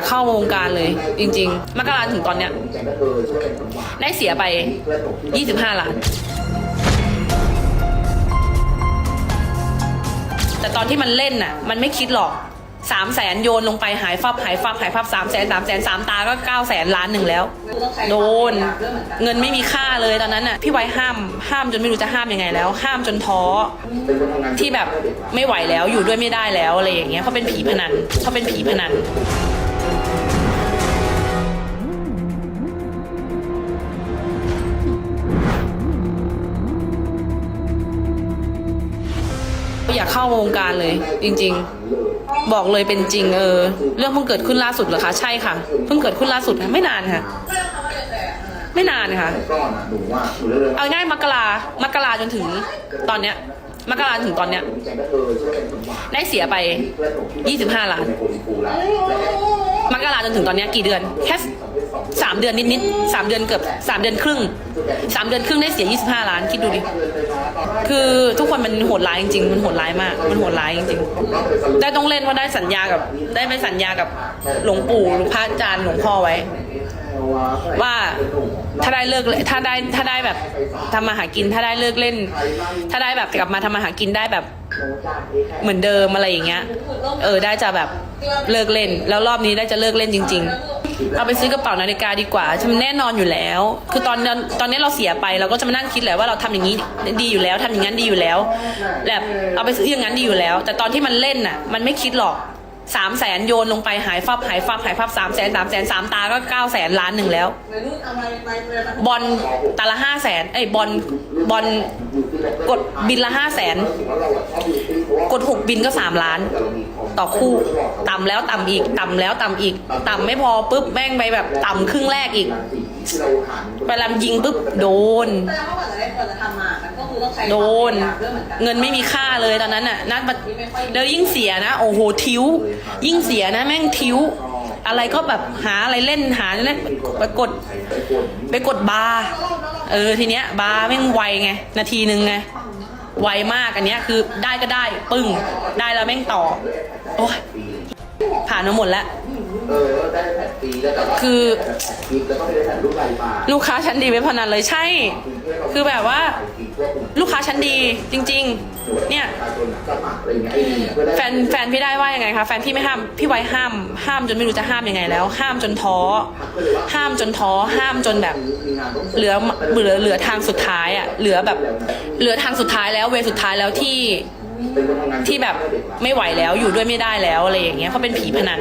ากเข้าวงการเลย จริง ๆ มกราถึงตอนเนี้ยได้เสียไป 25 ล้าน แต่ตอนที่มันเล่นน่ะ มันไม่คิดหรอกสามแสนโยนลงไปหายฟับหายฟับหายฟับสามแสนสามแสนสามตาก็เก้าแสนล้านหนึ่งแล้ว โดน เงินไม่มีค่าเลยตอนนั้นน่ะพี่ไว้ห้ามห้ามจนไม่รู้จะห้ามยังไงแล้ว ห้ามจนท้อที่แบบไม่ไหวแล้วอยู่ด้วยไม่ได้แล้วอะไรอย่างเงี้ยเพราะเป็นผีพนันเพราะเป็นผีพนัน อยากเข้าวงการเลย จริง ๆ บอกเลยเป็นจริง เออ เรื่องเพิ่งเกิดขึ้นล่าสุดเหรอคะใช่ค่ะเพิ่งเกิดขึ้นล่าสุดค่ะไม่นานค่ะ ไม่นานค่ะก่อนอะเอาง่ายมกรามกราจนถึงตอนเนี้ยมกราถึงตอนเนี้ยแกก็เออช่วยเป็นคนหวานได้เสียไป 25 ล้าน ในโพลิฟูแล้วมกราจนถึงตอนนี้กี่เดือนแค่สามเดือนนิดๆสามเดือนเกือบสามเดือนครึ่งสามเดือนครึ่งได้เสีย 25 ล้านคิดดูดิ คือทุกคนมันโหดร้ายจริงๆ มันโหดร้ายมาก มันโหดร้ายจริงๆ ได้ต้องเล่นว่าได้สัญญากับ ได้ไปสัญญากับหลวงปู่หรือพระอาจารย์หลวงพ่อไว้ ว่าถ้าได้เลิกถ้าได้ถ้าได้แบบทำมาหากิน ถ้าได้เลิกเล่น ถ้าได้แบบกลับมาทำมาหากินได้แบบ เหมือนเดิมอะไรอย่างเงี้ย เออได้จะแบบเลิกเล่น แล้วรอบนี้ได้จะเลิกเล่นจริง ๆ เอาไปซื้อกระเป๋านาฬิกาดีกว่าฉันแน่นอนอยู่แล้ว คือตอนนั้นตอนนี้เราเสียไปเราก็จะมานั่งคิดแหละว่าเราทำอย่างนี้ดีอยู่แล้วทำอย่างนั้นดีอยู่แล้วแบบเอาไปซื้ออย่างนั้นดีอยู่แล้ว แต่ตอนที่มันเล่นน่ะ มันไม่คิดหรอก สามแสนโยนลงไปหายฟับหายฟับหายฟับสามแสนสามแสนสามตาก็เก้าแสนล้านหนึ่งแล้ว บอลตาละห้าแสนไอ้บอลบอลกดบินละห้าแสนกดหกบินก็สามล้าน ต่อคู่ต่ำแล้วต่ำอีกต่ำแล้วต่ำอีก ต่ำไม่พอปุ๊บแม่งไปแบบต่ำครึ่งแรกอีกไปลำยิงปุ๊บโดนแสดงว่าก่อนจะได้ก่อนจะทำมา โดนความพยายามด้วยเหมือนกันเงินไม่มีค่าเลยตอนนั้นน่ะนัดมาแล้วยิ่งเสียนะ โอ้โหทิ้วยิ่งเสียนะแม่งทิ้วอะไรก็แบบหาอะไรเล่นหาเล่นไปกด ไปกดบาร์เออทีเนี้ยบาร์แม่งไวไง นาทีนึงไงไวมากอันเนี้ยคือได้ก็ได้ปึ้ง ได้แล้วแม่งต่อ โอ้ย ผ่านมาหมดแล้ว เออได้แผ่นปีแล้วแต่ว่าคือแผ่นปีแล้วก็ไม่ได้แผ่นรูปลายปลาลูกค้าชั้นดีเว็บพนันเลยใช่ คือแบบว่า ลูกค้าชั้นดีจริง ๆ เนี่ยประชาชนสมัครอะไรอย่างเงี้ยไอ้นี่เพื่อได้แฟนแฟนพี่ได้ว่ายังไงคะแฟนพี่ไม่ห้ามพี่ไว้ห้าม ห้ามจนไม่รู้จะห้ามยังไงแล้ว ห้ามจนท้อ ห้ามจนท้อ ห้ามจนแบบ มีงานต้องเหลือเหลือเหลือทางสุดท้ายอะเหลือแบบ เหลือทางสุดท้ายแล้วเวรสุดท้ายแล้วที่เป็นคน ที่แบบไม่ไหวแล้วอยู่ด้วยไม่ได้แล้วอะไรอย่างเงี้ยเขาเป็นผีพนัน